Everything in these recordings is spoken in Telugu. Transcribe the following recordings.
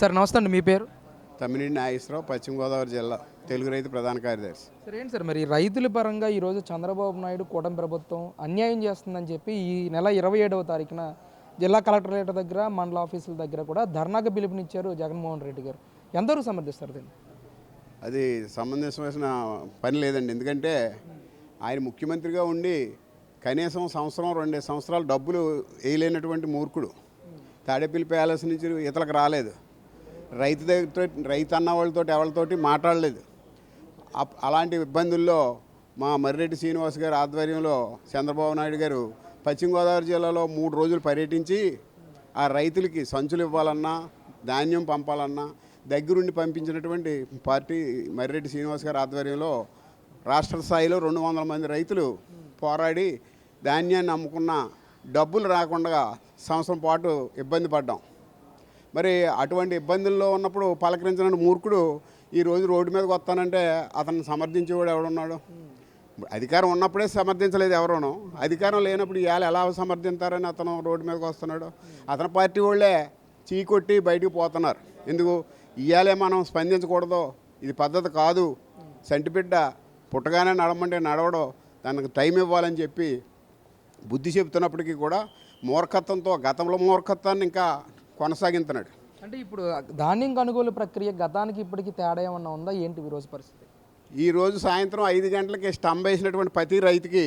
సార్ నమస్తే అండి మీ పేరు? తమ్మినేని నాగేశ్వరరావు పశ్చిమ గోదావరి జిల్లా తెలుగు రైతు ప్రధాన కార్యదర్శి. సార్ ఏంటి సార్ మరి రైతుల పరంగా ఈరోజు చంద్రబాబు నాయుడు కూటమి ప్రభుత్వం అన్యాయం చేస్తుందని చెప్పి ఈ నెల ఇరవై ఏడవ తారీఖున జిల్లా కలెక్టరేట్ దగ్గర మండల ఆఫీసుల దగ్గర కూడా ధర్నాకు పిలుపునిచ్చారు జగన్మోహన్ రెడ్డి గారు. ఎందరూ సమర్థిస్తారు దీన్ని? అది సంబంధించవలసిన పని లేదండి. ఎందుకంటే ఆయన ముఖ్యమంత్రిగా ఉండి కనీసం సంవత్సరం రెండు సంవత్సరాలు డబ్బులు వేయలేనటువంటి మూర్ఖుడు. తాడేపల్లి ప్యాలెస్ నుంచి ఇతలకు రాలేదు. రైతు దగ్గర రైతు అన్న వాళ్ళతో ఎవరితోటి మాట్లాడలేదు. అప్- అలాంటి ఇబ్బందుల్లో మా మర్రెడ్డి శ్రీనివాస్ గారి ఆధ్వర్యంలో చంద్రబాబు నాయుడు గారు పశ్చిమ గోదావరి జిల్లాలో మూడు రోజులు పర్యటించి ఆ రైతులకి సంచులు ఇవ్వాలన్నా ధాన్యం పంపాలన్నా దగ్గరుండి పంపించినటువంటి పార్టీ మర్రెడ్డి శ్రీనివాస్ గారి ఆధ్వర్యంలో రాష్ట్ర స్థాయిలో రెండు వందల మంది రైతులు పోరాడి ధాన్యాన్ని అమ్ముకున్న డబ్బులు రాకుండా సంవత్సరం పాటు ఇబ్బంది పడ్డాం. మరి అటువంటి ఇబ్బందుల్లో ఉన్నప్పుడు పలకరించిన మూర్ఖుడు ఈ రోజు రోడ్డు మీదకి వస్తానంటే అతను సమర్థించేవాడు ఎవడున్నాడు? అధికారం ఉన్నప్పుడే సమర్థించలేదు ఎవరును. అధికారం లేనప్పుడు ఇవాళ ఎలా సమర్థించారని అతను రోడ్డు మీదకి వస్తున్నాడు. అతని పార్టీ వాళ్ళే చీకొట్టి బయటికి పోతున్నారు. ఎందుకు? ఇవాళే మనం స్పందించకూడదు. ఇది పద్ధతి కాదు. సంటిబిడ్డ పుట్టగానే నడమంటే నడవడం. దానికి టైం ఇవ్వాలని చెప్పి బుద్ధి చెబుతున్నప్పటికీ కూడా మూర్ఖత్వంతో గతంలో మూర్ఖత్వాన్ని ఇంకా కొనసాగించున్నాడు అంటే ఇప్పుడు ధాన్యం కొనుగోలు ప్రక్రియ గతానికి ఇప్పటికి తేడా ఏమన్నా ఉందా? ఏంటి ఈ రోజు పరిస్థితి? ఈ రోజు సాయంత్రం ఐదు గంటలకి స్టంప్ వేసినటువంటి ప్రతి రైతుకి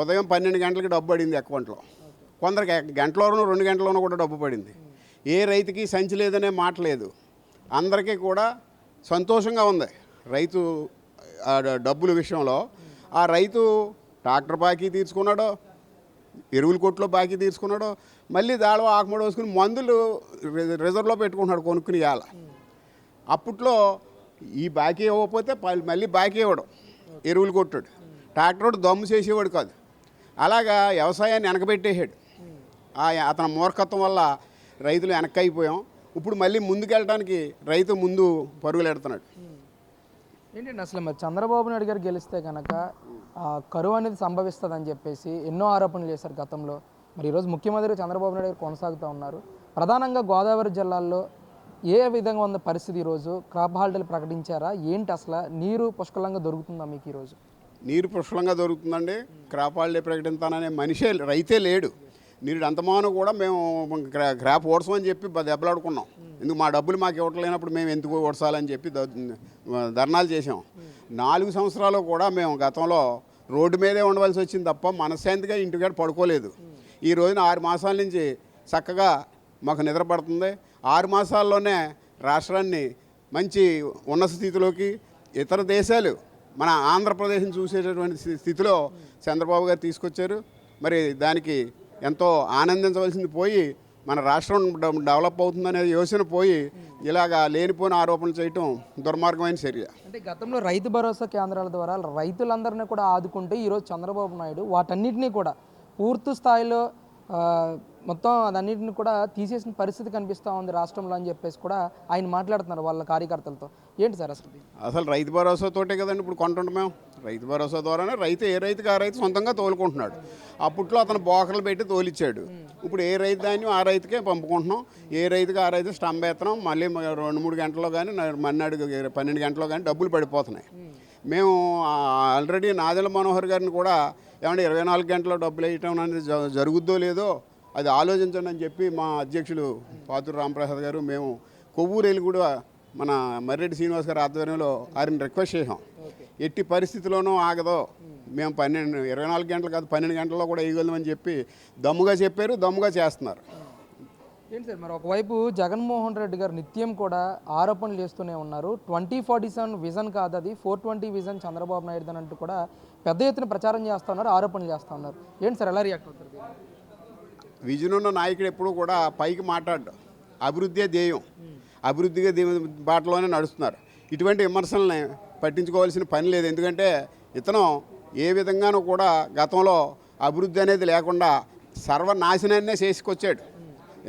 ఉదయం పన్నెండు గంటలకి డబ్బు పడింది అకౌంట్లో. కొందరికి గంటలోనూ రెండు గంటలోనూ కూడా డబ్బు పడింది. ఏ రైతుకి సంచి లేదనే మాట లేదు. అందరికీ కూడా సంతోషంగా ఉంది. రైతు డబ్బుల విషయంలో ఆ రైతు ట్రాక్టర్ బాకీ తీర్చుకున్నాడో ఎరువుల కొట్లో బాకీ తీసుకున్నాడు మళ్ళీ దాళవ ఆకుమడి వేసుకుని మందులు రిజర్వ్లో పెట్టుకుంటున్నాడు కొనుక్కుని ఇవాళ. అప్పట్లో ఈ బాకీ ఇవ్వకపోతే ప- మళ్ళీ బాకీ ఇవ్వడం ఎరువులు కొట్టాడు. ట్రాక్టర్ దమ్ము చేసేవాడు కాదు. అలాగా వ్యవసాయాన్ని వెనకబెట్టేసాడు ఆ అతని మూర్ఖత్వం వల్ల రైతులు వెనక్కి అయిపోయాం ఇప్పుడు మళ్ళీ ముందుకెళ్ళడానికి రైతు ముందు పరుగులు ఎడుతున్నాడు. ఏంటండి అసలు మరి చంద్రబాబు నాయుడు గారు గెలిస్తే కనుక కరువు అనేది సంభవిస్తుందని చెప్పేసి ఎన్నో ఆరోపణలు చేశారు గతంలో. మరి ఈరోజు ముఖ్యమంత్రి చంద్రబాబు నాయుడు గారు కొనసాగుతూ ఉన్నారు. ప్రధానంగా గోదావరి జిల్లాల్లో ఏ విధంగా ఉన్న పరిస్థితి ఈరోజు? క్రాప్ హాలిడేలు ప్రకటించారా? ఏంటి అసలు? నీరు పుష్కలంగా దొరుకుతుందా మీకు ఈరోజు? నీరు పుష్కలంగా దొరుకుతుందండి. క్రాప్ హాలిడే ప్రకటించాననే మనిషే రైతే లేడు. నీరు అంతమానం కూడా మేము క్రా- క్రాప్ చెప్పి దెబ్బలాడుకున్నాం. ఎందుకు మా డబ్బులు మాకు ఇవ్వట్లేనప్పుడు మేము ఎందుకు ఓడ్చాలని చెప్పి ధర్నాలు చేసాం నాలుగు సంవత్సరాలు కూడా మేము గతంలో రోడ్డు మీదే ఉండవలసి వచ్చింది తప్ప మనశ్శాంతిగా ఇంటికాడ పడుకోలేదు. ఈ రోజున ఆరు మాసాల నుంచి చక్కగా మాకు నిద్ర పడుతుంది. ఆరు మాసాల్లోనే రాష్ట్రాన్ని మంచి ఉన్నత స్థితిలోకి ఇతర దేశాలు మన ఆంధ్రప్రదేశ్ని చూసేటటువంటి స్థితిలో చంద్రబాబు గారు తీసుకొచ్చారు. మరి దానికి ఎంతో ఆనందించవలసింది పోయి మన రాష్ట్రం డెవలప్ అవుతుందనే యోచన పోయి ఇలాగా లేనిపోయిన ఆరోపణలు చేయటం దుర్మార్గమైన చర్య. అంటే గతంలో రైతు భరోసా కేంద్రాల ద్వారా రైతులందరినీ కూడా ఆదుకుంటే ఈరోజు చంద్రబాబు నాయుడు వాటన్నిటినీ కూడా పూర్తి స్థాయిలో మొత్తం అదన్నిటిని కూడా తీసేసిన పరిస్థితి కనిపిస్తూ ఉంది రాష్ట్రంలో అని చెప్పేసి కూడా ఆయన మాట్లాడుతున్నారు వాళ్ళ కార్యకర్తలతో. ఏంటి సార్ అసలు? అసలు రైతు భరోసాతోటే కదండి ఇప్పుడు కొంటుంటాం మేము. రైతు భరోసా ద్వారానే రైతు ఏ రైతుకి ఆ రైతు సొంతంగా తోలుకుంటున్నాడు. అప్పట్లో అతను బోకర్లు పెట్టి తోలిచ్చాడు. ఇప్పుడు ఏ రైతు ధాన్యం ఆ రైతుకే పంపుకుంటున్నాం. ఏ రైతుకి ఆ రైతు స్టంబ్ ఎత్తనం మళ్ళీ రెండు మూడు గంటల్లో కానీ మన్నాడు పన్నెండు గంటల్లో కానీ డబ్బులు పడిపోతున్నాయి. మేము ఆల్రెడీ నాదెల మనోహర్ గారిని కూడా ఏమంటే ఇరవై నాలుగు గంటల్లో డబ్బులు వేయటం అనేది జరుగుద్దో లేదో అది ఆలోచించండి అని చెప్పి మా అధ్యక్షులు పాతూరు రామప్రసాద్ గారు మేము కొవ్వూరు వెళ్ళి కూడా మన మర్రెడ్డి శ్రీనివాస్ గారి ఆధ్వర్యంలో వారిని రిక్వెస్ట్ చేసాం ఎట్టి పరిస్థితిలోనూ ఆగదో. మేము. పన్నెండు ఇరవై నాలుగు గంటలు కాదు పన్నెండు గంటల్లో కూడా వేయగలమని చెప్పి దమ్ముగా చెప్పారు దమ్ముగా చేస్తున్నారు. ఏంటి సార్ మరి ఒకవైపు జగన్మోహన్ రెడ్డి గారు నిత్యం కూడా ఆరోపణలు చేస్తూనే ఉన్నారు. ట్వంటీ ఫార్టీ సెవెన్ విజన్ కాదు అది. Four twenty vision Chandrababu Naidu అని అంటూ కూడా పెద్ద ఎత్తున ప్రచారం చేస్తూ ఉన్నారు ఆరోపణలు చేస్తూ ఉన్నారు. ఏంటి సార్ ఎలా రియాక్ట్ అవుతారు విజన్ ఉన్న నాయకుడు ఎప్పుడు కూడా పైకి మాట్లాడు అభివృద్ధి ధ్యేయం. అభివృద్ధిగా బాటలోనే నడుస్తున్నారు. ఇటువంటి విమర్శల్ని పట్టించుకోవాల్సిన పని లేదు. ఎందుకంటే ఇతను ఏ విధంగానూ కూడా గతంలో అభివృద్ధి అనేది లేకుండా సర్వనాశనాన్నే చేసుకొచ్చాడు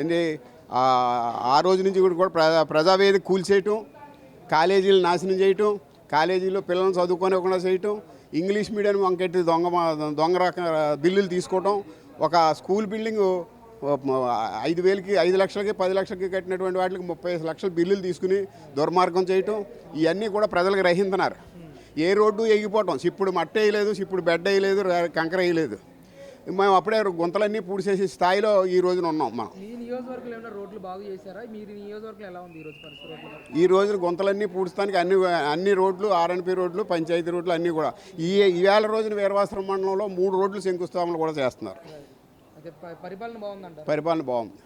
ఏంటి ఆ రోజు నుంచి కూడా ప్రజా ప్రజావేదిక కూల్చేయటం కాలేజీలు నాశనం చేయటం కాలేజీలో పిల్లల్ని చదువుకోనివ్వకుండా చేయటం ఇంగ్లీష్ మీడియం వంకెట్టి దొంగ దొంగ రక బిల్లులు తీసుకోవటం ఒక స్కూల్ బిల్డింగ్ ఐదు వేలకి ఐదు లక్షలకి పది లక్షలకి కట్టినటువంటి వాటికి ముప్పై ఐదు లక్షల బిల్లులు తీసుకుని దుర్మార్గం చేయటం ఇవన్నీ కూడా ప్రజలకు గ్రహిస్తున్నారు ఏ రోడ్డు ఎగిపోవటం ఇప్పుడు మట్ట వేయలేదు ఇప్పుడు బెడ్ వేయలేదు కంకర వేయలేదు. మేము అప్పుడే గుంతలన్నీ పూడిసేసి స్థాయిలో ఈ రోజున ఉన్నాం మనం. ఈ రోజున గుంతలన్నీ పూడ్చడానికి అన్ని అన్ని రోడ్లు ఆర్ఎన్పి రోడ్లు పంచాయతీ రోడ్లు అన్నీ కూడా. ఈ ఈవేళ రోజున వీరవాసరం మండలంలో మూడు రోడ్లు శంకుస్థాపనలు కూడా చేస్తున్నారు. పరిపాలన బాగుంది.